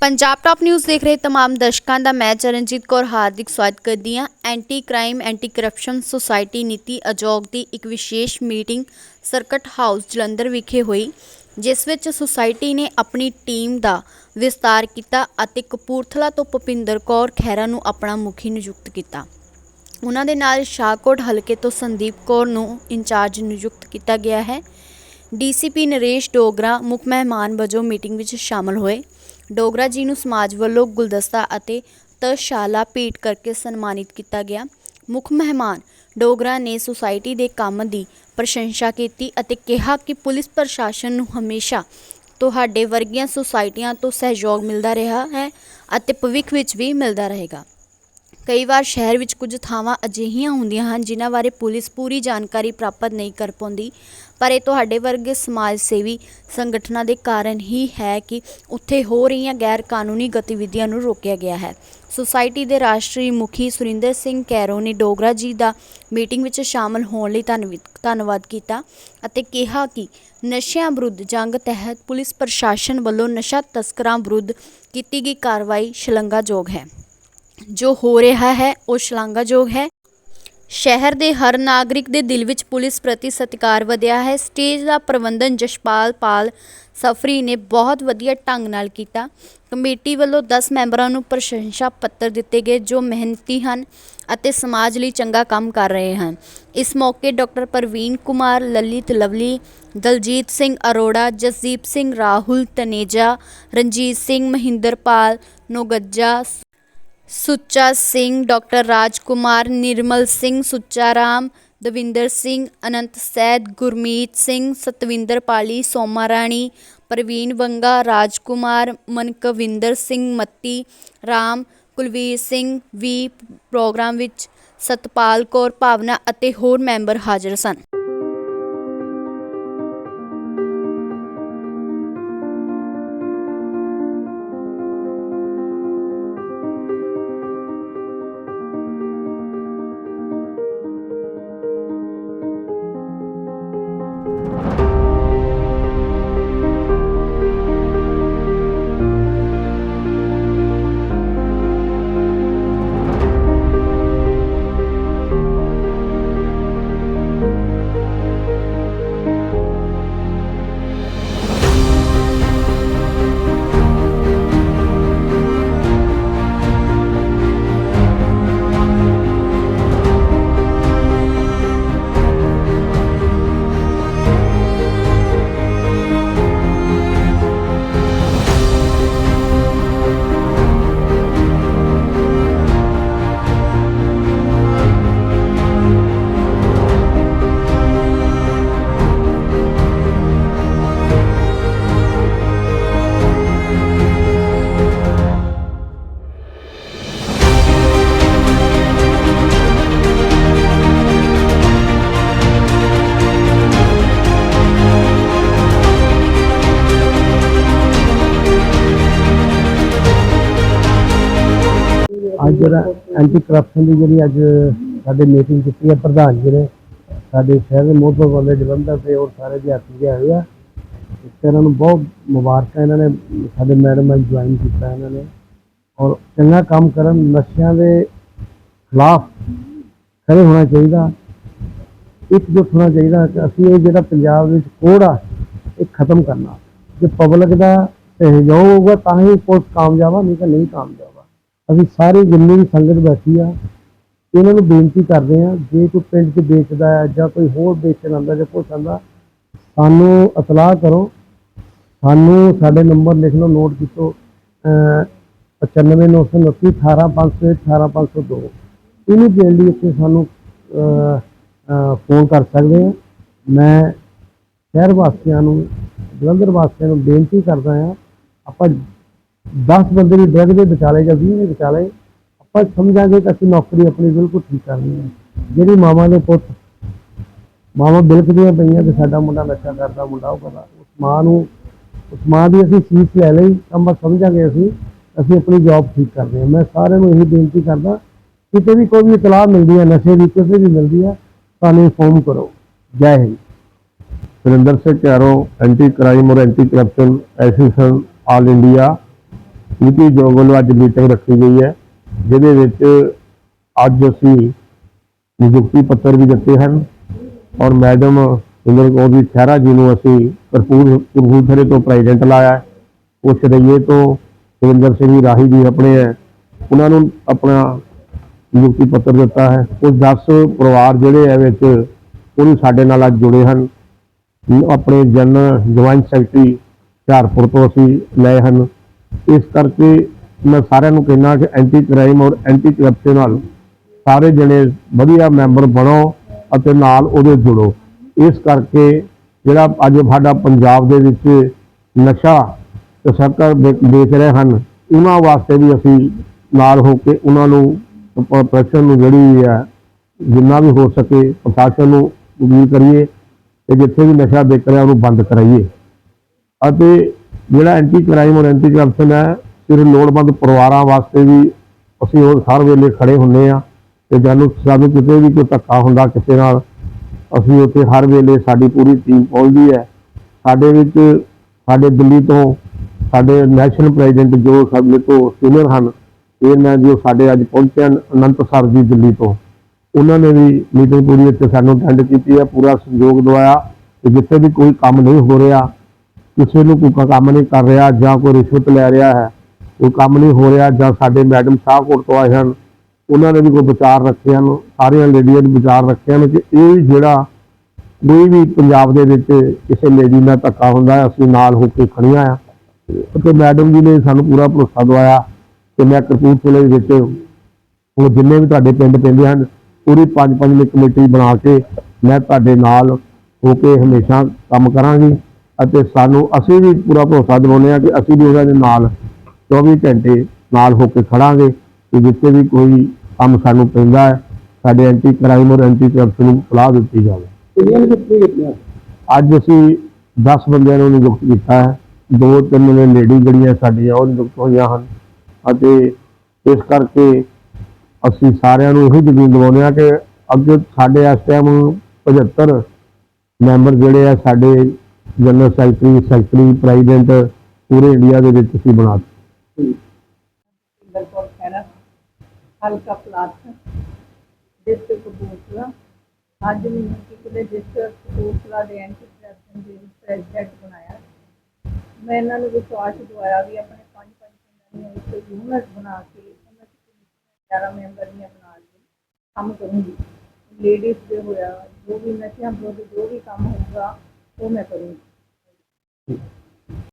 Punjab top news ਦੇਖ ਰਹੇ तमाम ਦਰਸ਼ਕਾਂ ਦਾ ਮੈਂ ਚਰਨਜੀਤ ਕੌਰ ਹਾਰਦਿਕ ਸਵਾਗਤ ਕਰਦੀ ਹਾਂ anti crime anti corruption society NITI Aayog ਦੀ ਇੱਕ ਵਿਸ਼ੇਸ਼ ਮੀਟਿੰਗ ਸਰਕਟ ਹਾਊਸ ਜਲੰਧਰ ਵਿਖੇ ਹੋਈ ਜਿਸ ਵਿੱਚ ਸੁਸਾਇਟੀ ਨੇ ਆਪਣੀ ਟੀਮ ਦਾ ਵਿਸਤਾਰ ਕੀਤਾ ਅਤੇ ਕਪੂਰਥਲਾ ਤੋਂ ਭੁਪਿੰਦਰ ਕੌਰ ਖਹਿਰਾ ਨੂੰ ਆਪਣਾ ਮੁਖੀ ਨਿਯੁਕਤ ਕੀਤਾ ਉਹਨਾਂ ਦੇ ਨਾਲ ਸ਼ਾਹਕੋਟ ਹਲਕੇ ਤੋਂ ਸੰਦੀਪ ਕੌਰ ਨੂੰ ਇੰਚਾਰਜ ਨਿਯੁਕਤ ਕੀਤਾ ਗਿਆ ਹੈ ਡੀਸੀਪੀ ਨਰੇਸ਼ ਡੋਗਰਾ ਮੁੱਖ ਮਹਿਮਾਨ ਵਜੋਂ ਮੀਟਿੰਗ ਵਿੱਚ ਸ਼ਾਮਲ ਹੋਏ ਡੋਗਰਾ ਜੀ ਨੂੰ ਸਮਾਜ ਵੱਲੋਂ ਗੁਲਦਸਤਾ ਅਤੇ ਤਸ਼ਾਲਾ ਭੇਟ ਕਰਕੇ ਸਨਮਾਨਿਤ ਕੀਤਾ ਗਿਆ। ਮੁੱਖ ਮਹਿਮਾਨ ਡੋਗਰਾ ਨੇ ਸੁਸਾਇਟੀ ਦੇ ਕੰਮ ਦੀ ਪ੍ਰਸ਼ੰਸਾ ਕੀਤੀ ਅਤੇ ਕਿਹਾ ਕਿ ਪੁਲਿਸ ਪ੍ਰਸ਼ਾਸਨ ਨੂੰ ਹਮੇਸ਼ਾ ਤੁਹਾਡੇ ਵਰਗੀਆਂ ਸੁਸਾਇਟੀਆਂ ਤੋਂ ਸਹਿਯੋਗ ਮਿਲਦਾ ਰਿਹਾ ਹੈ ਅਤੇ ਭਵਿੱਖ ਵਿੱਚ ਵੀ ਮਿਲਦਾ ਰਹੇਗਾ। ਕਈ ਵਾਰ ਸ਼ਹਿਰ ਵਿੱਚ ਕੁਝ ਥਾਵਾਂ ਅਜਿਹੀਆਂ ਹੁੰਦੀਆਂ ਹਨ, ਜਿਨ੍ਹਾਂ ਬਾਰੇ ਪੁਲਿਸ ਪੂਰੀ ਜਾਣਕਾਰੀ ਪ੍ਰਾਪਤ ਨਹੀਂ ਕਰ ਪਾਉਂਦੀ। ਪਰ ਇਹ ਤੁਹਾਡੇ ਵਰਗੇ ਸਮਾਜ ਸੇਵੀ ਸੰਗਠਨਾਂ ਦੇ ਕਾਰਨ ਹੀ ਹੈ ਕਿ ਉੱਥੇ ਹੋ ਰਹੀਆਂ ਗੈਰ ਕਾਨੂੰਨੀ ਗਤੀਵਿਧੀਆਂ ਨੂੰ ਰੋਕਿਆ ਗਿਆ ਹੈ। ਸੁਸਾਇਟੀ ਦੇ ਰਾਸ਼ਟਰੀ ਮੁਖੀ ਸੁਰਿੰਦਰ ਸਿੰਘ ਕੈਰੋ ਨੇ ਡੋਗਰਾ ਜੀ ਦਾ ਮੀਟਿੰਗ ਵਿੱਚ ਸ਼ਾਮਲ ਹੋਣ ਲਈ ਧੰਨਵਾਦ ਧੰਨਵਾਦ ਕੀਤਾ ਅਤੇ ਕਿਹਾ ਕਿ ਨਸ਼ਿਆਂ ਵਿਰੁੱਧ ਜੰਗ ਤਹਿਤ ਪੁਲਿਸ ਪ੍ਰਸ਼ਾਸਨ ਵੱਲੋਂ ਨਸ਼ਾ ਤਸਕਰਾਂ ਵਿਰੁੱਧ ਕੀਤੀ ਗਈ ਕਾਰਵਾਈ ਸ਼ਲਾਘਾਯੋਗ ਹੈ। ਜੋ ਹੋ ਰਿਹਾ ਹੈ, ਉਹ ਸ਼ਲਾਘਾਯੋਗ ਹੈ। ਸ਼ਹਿਰ ਦੇ ਹਰ ਨਾਗਰਿਕ ਦੇ ਦਿਲ ਵਿੱਚ ਪੁਲਿਸ ਪ੍ਰਤੀ ਸਤਿਕਾਰ ਵਧਿਆ ਹੈ। ਸਟੇਜ ਦਾ ਪ੍ਰਬੰਧਨ ਜਸ਼ਪਾਲ ਪਾਲ ਸਫਰੀ ਨੇ ਬਹੁਤ ਵਧੀਆ ਢੰਗ ਨਾਲ ਕੀਤਾ। ਕਮੇਟੀ ਵੱਲੋਂ 10 ਮੈਂਬਰਾਂ ਨੂੰ ਪ੍ਰਸ਼ੰਸਾ ਪੱਤਰ ਦਿੱਤੇ ਗਏ, ਜੋ ਮਿਹਨਤੀ ਹਨ ਅਤੇ ਸਮਾਜ ਲਈ ਚੰਗਾ ਕੰਮ ਕਰ ਰਹੇ ਹਨ। ਇਸ ਮੌਕੇ ਡਾਕਟਰ ਪ੍ਰਵੀਨ ਕੁਮਾਰ, ਲਲਿਤ ਲਵਲੀ, ਦਲਜੀਤ ਸਿੰਘ ਅਰੋੜਾ, ਜਸਦੀਪ ਸਿੰਘ ਰਾਹੁਲ, ਤਨੇਜਾ, ਰਣਜੀਤ ਸਿੰਘ ਮਹਿੰਦਰਪਾਲ, ਨੋਗੱਜਾ ਸੁੱਚਾ ਸਿੰਘ, ਡਾਕਟਰ ਰਾਜ ਕੁਮਾਰ ਨਿਰਮਲ ਸਿੰਘ ਸੁੱਚਾ ਰਾਮ ਦਵਿੰਦਰ ਸਿੰਘ, ਅਨੰਤ ਸੈਦ, ਗੁਰਮੀਤ ਸਿੰਘ, ਸਤਵਿੰਦਰ ਪਾਲੀ, ਸੋਮਾ ਰਾਣੀ, ਪ੍ਰਵੀਨ ਵੰਗਾ ਰਾਜ ਕੁਮਾਰ ਮਨਕਵਿੰਦਰ ਸਿੰਘ ਮੱਤੀ, ਰਾਮ, ਕੁਲਵੀਰ ਸਿੰਘ ਵੀ ਪ੍ਰੋਗਰਾਮ ਵਿੱਚ ਸਤਪਾਲ ਕੌਰ, ਭਾਵਨਾ ਅਤੇ ਹੋਰ ਮੈਂਬਰ ਹਾਜ਼ਰ ਸਨ। ਅੱਜ ਜਿਹੜਾ ਐਂਟੀ ਕਰਪਸ਼ਨ ਦੀ ਜਿਹੜੀ ਅੱਜ ਸਾਡੇ ਮੀਟਿੰਗ ਕੀਤੀ ਹੈ, ਪ੍ਰਧਾਨ ਜੀ ਨੇ, ਸਾਡੇ ਸ਼ਹਿਰ ਦੇ ਮੋਹਬਤ ਵਾਲੇ ਜਲੰਧਰ ਦੇ ਔਰ ਸਾਰੇ ਵਿਦਿਆਰਥੀ ਜਿਹੜੇ ਆਏ ਆ। ਤੇ ਇਹਨਾਂ ਨੂੰ ਬਹੁਤ ਮੁਬਾਰਕਾਂ ਇਹਨਾਂ ਨੇ, ਸਾਡੇ ਮੈਡਮ ਨੇ ਜੁਆਇਨ ਕੀਤਾ ਇਹਨਾਂ ਨੇ। ਔਰ ਚੰਗਾ ਕੰਮ ਕਰਨ, ਨਸ਼ਿਆਂ ਦੇ ਖਿਲਾਫ ਖੜੇ ਹੋਣਾ ਚਾਹੀਦਾ ਇੱਕ ਇਕਜੁੱਟ ਹੋਣਾ ਚਾਹੀਦਾ ਕਿ ਅਸੀਂ ਇਹ ਜਿਹੜਾ ਪੰਜਾਬ ਵਿੱਚ ਕੋੜ ਆ, ਇਹ ਖਤਮ ਕਰਨਾ। ਜੇ ਪਬਲਿਕ ਦਾ ਸਹਿਯੋਗ ਹੋਊਗਾ, ਤਾਂ ਹੀ ਪੁਲਿਸ ਕਾਮਯਾਬ ਆ, ਨਹੀਂ ਤਾਂ ਨਹੀਂ ਕਾਮਯਾਬ। ਅਸੀਂ ਸਾਰੇ ਜਿੰਨੀ ਵੀ ਸੰਗਤ ਬੈਠੀ ਆ ਇਹਨਾਂ ਨੂੰ ਬੇਨਤੀ ਕਰਦੇ ਆ ਜੇ ਕੋਈ ਪਿੰਡ 'ਚ ਵੇਚਦਾ ਹੈ ਜਾਂ ਕੋਈ ਹੋਰ ਵੇਚਣ ਆਉਂਦਾ ਜਾਂ ਕੁਛ ਆਉਂਦਾ ਸਾਨੂੰ ਇਤਲਾਹ ਕਰੋ। ਸਾਨੂੰ ਸਾਡੇ ਨੰਬਰ ਲਿਖ ਲਓ ਨੋਟ ਕੀਤੋ। ਅਹ 9599 18501 18502 ਇਹਨੂੰ ਦੇਣ ਲਈ ਇੱਥੇ ਸਾਨੂੰ ਅਹ, ਅਹ, ਫੋਨ ਕਰ ਸਕਦੇ ਆ ਮੈਂ ਸ਼ਹਿਰ ਵਾਸੀਆਂ ਨੂੰ ਜਲੰਧਰ ਵਾਸੀਆਂ ਨੂੰ ਬੇਨਤੀ ਕਰਦਾ ਆ ਆਪਾਂ 10 ਬੰਦੇ ਦੀ ਡਰਗ ਦੇ ਵਿਚਾਲੇ ਜਾਂ 20 ਦੇ ਵਿਚਾਲੇ ਆਪਾਂ ਸਮਝਾਂਗੇ ਕਿ ਅਸੀਂ ਨੌਕਰੀ ਆਪਣੀ ਬਿਲਕੁਲ ਠੀਕ ਕਰਨੀ ਹੈ ਜਿਹੜੀ ਮਾਵਾਂ ਦੇ ਪੁੱਤ ਮਾਵਾਂ ਬਿਲਕਦੀਆਂ ਪਈਆਂ ਕਿ ਸਾਡਾ ਮੁੰਡਾ ਨਸ਼ਾ ਕਰਦਾ ਮੁੰਡਾ ਉਹ ਕਰਦਾ ਉਸ ਮਾਂ ਨੂੰ ਉਸ ਮਾਂ ਦੀ ਅਸੀਂ ਸੀਟ ਲੈ ਲਈ ਤਾਂ ਬਸ ਸਮਝਾਂਗੇ ਅਸੀਂ ਅਸੀਂ ਆਪਣੀ ਜੌਬ ਠੀਕ ਕਰਦੇ ਹਾਂ ਮੈਂ ਸਾਰਿਆਂ ਨੂੰ ਇਹੀ ਬੇਨਤੀ ਕਰਦਾ ਕਿਤੇ ਵੀ ਕੋਈ ਵੀ ਇਤਲਾਹ ਮਿਲਦੀ ਹੈ ਨਸ਼ੇ ਦੀ ਕਿਸੇ ਵੀ ਮਿਲਦੀ ਹੈ ਸਾਨੂੰ ਇਨਫੋਰਮ ਕਰੋ ਜੈ ਹਿੰਦ सुरेंद्र से कैरो एंटी क्राइम और anti corruption association all India Niti Aayog ਵੱਲੋਂ ਅੱਜ ਮੀਟਿੰਗ ਰੱਖੀ ਗਈ ਹੈ, ਜਿਹਦੇ ਵਿੱਚ ਅੱਜ ਅਸੀਂ ਨਿਯੁਕਤੀ ਪੱਤਰ ਵੀ ਦਿੱਤੇ ਹਨ ਔਰ ਮੈਡਮ ਇੰਦਰ ਕੌਰ ਜੀ ਖਹਿਰਾ ਜੀ ਨੂੰ ਅਸੀਂ ਕਰਪੂਰ ਕਪੂਰਥਲੇ ਤੋਂ ਪ੍ਰੈਜ਼ੀਡੈਂਟ ਲਾਇਆ ਹੈ। ਉਹ ਸ਼ਰਈਏ ਤੋਂ ਸੁਰਿੰਦਰ ਸਿੰਘ ਜੀ ਰਾਹੀ ਜੀ ਆਪਣੇ ਹੈ। ਉਹਨਾਂ ਨੂੰ ਆਪਣਾ ਨਿਯੁਕਤੀ ਪੱਤਰ ਦਿੱਤਾ ਹੈ। ਉਹ 10 ਪਰਿਵਾਰ ਜਿਹੜੇ ਹੈ ਵਿੱਚ ਉਹ ਵੀ ਸਾਡੇ ਨਾਲ ਅੱਜ ਜੁੜੇ ਹਨ। ਆਪਣੇ ਜਨਰਲ ਜੁਆਇੰਟ ਸੈਕਟਰੀ ਹੁਸ਼ਿਆਰਪੁਰ ਤੋਂ ਅਸੀਂ ਲਏ ਹਨ। ਇਸ ਕਰਕੇ ਮੈਂ ਸਾਰਿਆਂ ਨੂੰ ਕਹਿਣਾ ਕਿ ਐਂਟੀ ਕ੍ਰਾਈਮ ਔਰ ਐਂਟੀ ਕਰਪਸ਼ਨ ਨਾਲ ਸਾਰੇ ਜਣੇ ਵਧੀਆ ਮੈਂਬਰ ਬਣੋ ਅਤੇ ਨਾਲ ਉਹਦੇ ਜੁੜੋ। ਇਸ ਕਰਕੇ ਜਿਹੜਾ ਅੱਜ ਸਾਡਾ ਪੰਜਾਬ ਦੇ ਵਿੱਚ ਨਸ਼ਾ ਤੇ ਸਰਕਾਰ ਵੇਚ ਰਹੇ ਹਨ, ਉਹਨਾਂ ਵਾਸਤੇ ਵੀ ਅਸੀਂ ਨਾਲ ਹੋ ਕੇ ਉਹਨਾਂ ਨੂੰ ਪ੍ਰਸ਼ਨ ਨੂੰ ਜਿਹੜੀ ਹੈ, ਜਿੰਨਾ ਵੀ ਹੋ ਸਕੇ ਪ੍ਰਸ਼ਾਸਨ ਨੂੰ ਅਪੀਲ ਕਰੀਏ ਕਿ ਜਿੱਥੇ ਵੀ ਨਸ਼ਾ ਵਿਕ ਰਿਹਾ ਉਹਨੂੰ ਬੰਦ ਕਰਾਈਏ। ਅਤੇ ਜਿਹੜਾ ਐਂਟੀ ਕ੍ਰਾਈਮ ਔਰ ਐਂਟੀ ਕਰਪਸ਼ਨ ਹੈ ਸਿਰ ਲੋੜਵੰਦ ਪਰਿਵਾਰਾਂ ਵਾਸਤੇ ਵੀ ਅਸੀਂ ਉਹ ਹਰ ਵੇਲੇ ਖੜੇ ਹੁੰਨੇ ਆ ਤੇ ਜਾਨੂੰ ਸਾਨੂੰ ਕਿਤੇ ਵੀ ਕੋਈ ਧੱਕਾ ਹੁੰਦਾ ਕਿਸੇ ਨਾਲ, ਅਸੀਂ ਉੱਥੇ ਹਰ ਵੇਲੇ ਸਾਡੀ ਪੂਰੀ ਟੀਮ ਪਹੁੰਚਦੀ ਹੈ। ਸਾਡੇ ਵਿੱਚ ਸਾਡੇ ਦਿੱਲੀ ਤੋਂ ਸਾਡੇ ਨੈਸ਼ਨਲ ਪ੍ਰੈਜ਼ੀਡੈਂਟ ਜੋ ਸਾਡੇ ਤੋਂ ਸੀਨੀਅਰ ਹਨ, ਇਹਨਾਂ ਜੋ ਸਾਡੇ ਅੱਜ ਪਹੁੰਚੇ ਹਨ, ਅਨੰਤ ਸਰ ਜੀ ਦਿੱਲੀ ਤੋਂ। ਉਹਨਾਂ ਨੇ ਵੀ ਮੀਟਿੰਗ ਪੂਰੀ ਇੱਥੇ ਸਾਨੂੰ ਅਟੈਂਡ ਕੀਤੀ ਹੈ, ਪੂਰਾ ਸਹਿਯੋਗ ਦਵਾਇਆ। ਕਿ ਜਿੱਥੇ ਵੀ ਕੋਈ ਕੰਮ ਨਹੀਂ ਹੋ ਰਿਹਾ ਕਿਸੇ ਨੂੰ ਕੋਈ ਕੰਮ ਨਹੀਂ ਕਰ ਰਿਹਾ ਜਾਂ ਕੋਈ ਰਿਸ਼ਵਤ ਲੈ ਰਿਹਾ ਹੈ, ਕੋਈ ਕੰਮ ਨਹੀਂ ਹੋ ਰਿਹਾ ਜਾਂ ਸਾਡੇ ਮੈਡਮ ਸ਼ਾਹਕੋਟ ਤੋਂ ਆਏ ਹਨ, ਉਹਨਾਂ ਨੇ ਵੀ ਕੋਈ ਵਿਚਾਰ ਰੱਖੇ ਹਨ, ਸਾਰੀਆਂ ਲੇਡੀਆਂ ਨੇ ਵਿਚਾਰ ਰੱਖੇ ਹਨ ਕਿ ਇਹ ਜਿਹੜਾ ਕੋਈ ਵੀ ਪੰਜਾਬ ਦੇ ਵਿੱਚ ਕਿਸੇ ਲੇਡੀ ਨਾਲ ਧੱਕਾ ਹੁੰਦਾ ਹੈ, ਅਸੀਂ ਨਾਲ ਹੋ ਕੇ ਖੜੀਆਂ ਆ ਤੇ ਮੈਡਮ ਜੀ ਨੇ ਸਾਨੂੰ ਪੂਰਾ ਭਰੋਸਾ ਦਵਾਇਆ ਕਿ ਮੈਂ ਕਪੂਰਥਲੇ ਦੇ ਵਿੱਚ ਉਹ ਜਿੰਨੇ ਵੀ ਤੁਹਾਡੇ ਪਿੰਡ ਪੈਂਦੇ ਹਨ, ਪੂਰੀ ਪੰਜ ਪੰਜ ਦੀ ਕਮੇਟੀ ਬਣਾ ਕੇ ਮੈਂ ਤੁਹਾਡੇ ਨਾਲ ਹੋ ਕੇ ਹਮੇਸ਼ਾ ਕੰਮ ਕਰਾਂਗੀ। ਅਤੇ ਸਾਨੂੰ ਅਸੀਂ ਵੀ ਪੂਰਾ ਭਰੋਸਾ ਦਿਵਾਉਂਦੇ ਹਾਂ ਕਿ ਅਸੀਂ ਵੀ ਉਹਨਾਂ ਦੇ ਨਾਲ 24 ਘੰਟੇ ਨਾਲ ਹੋ ਕੇ ਖੜਾਂਗੇ ਕਿ ਜਿੱਥੇ ਵੀ ਕੋਈ ਕੰਮ ਸਾਨੂੰ ਪੈਂਦਾ ਹੈ ਸਾਡੇ ਐਂਟੀ ਕ੍ਰਾਈਮ ਔਰ ਐਂਟੀ ਕਰਪਸ਼ਨ ਨੂੰ ਸਲਾਹ ਦਿੱਤੀ ਜਾਵੇ। ਅੱਜ ਅਸੀਂ 10 ਬੰਦਿਆਂ ਨੂੰ ਨਿਯੁਕਤ ਕੀਤਾ ਹੈ। ਦੋ ਤਿੰਨ ਨੇ ਲੇਡੀ ਜਿਹੜੀਆਂ ਸਾਡੀਆਂ ਉਹ ਨਿਯੁਕਤ ਹੋਈਆਂ ਹਨ। ਅਤੇ ਇਸ ਕਰਕੇ ਅਸੀਂ ਸਾਰਿਆਂ ਨੂੰ ਇਹੀ ਯਕੀਨ ਦਿਵਾਉਂਦੇ ਹਾਂ ਕਿ ਅੱਗੇ ਸਾਡੇ ਇਸ ਟਾਈਮ 75 ਮੈਂਬਰ ਜਿਹੜੇ ਆ ਸਾਡੇ ਜਨਰਲ ਸੈਕਟਰੀ ਸੈਕਟਰੀ, ਪ੍ਰੈਜ਼ੀਡੈਂਟ, ਪੂਰੇ ਇੰਡੀਆ ਦੇ ਵਿੱਚ ਅਸੀਂ ਬਣਾ ਦਿੱਤੇ। ਸਿੰਦਰ ਕੌਰ ਖਹਿਰਾ, ਹਲਕਾ ਪਲਾਟ ਡਿਸਟ੍ਰਿਕਟ ਕਪੂਰਥਲਾ। ਅੱਜ ਮੈਨੂੰ ਕਿਤੇ ਡਿਸਟ੍ਰਿਕਟ ਕਪੂਰਥਲਾ ਦੇ ਐਂਟੀ ਕਰਪਸ਼ਨ ਦੇ ਪ੍ਰੈਜ਼ੀਡੈਂਟ ਬਣਾਇਆ। ਮੈਂ ਇਹਨਾਂ ਨੂੰ ਵਿਸ਼ਵਾਸ ਦਿਵਾਇਆ ਵੀ ਆਪਣੇ ਪੰਜ ਪੰਜ ਪਿੰਡਾਂ ਦੀਆਂ ਇੱਕ ਯੂਨਿਟ ਬਣਾ ਕੇ ਉਹਨਾਂ ਚ 11 ਮੈਂਬਰ ਦੀਆਂ ਬਣਾ ਕੇ ਕੰਮ ਕਰੂੰਗੀ। ਲੇਡੀਜ਼ ਦੇ ਹੋਇਆ, ਜੋ ਵੀ ਨਸ਼ਿਆਂ ਵਿਰੁੱਧ ਜੋ ਵੀ ਕੰਮ ਹੋਊਗਾ ਉਹ ਮੈਂ ਕਰੂੰਗੀ।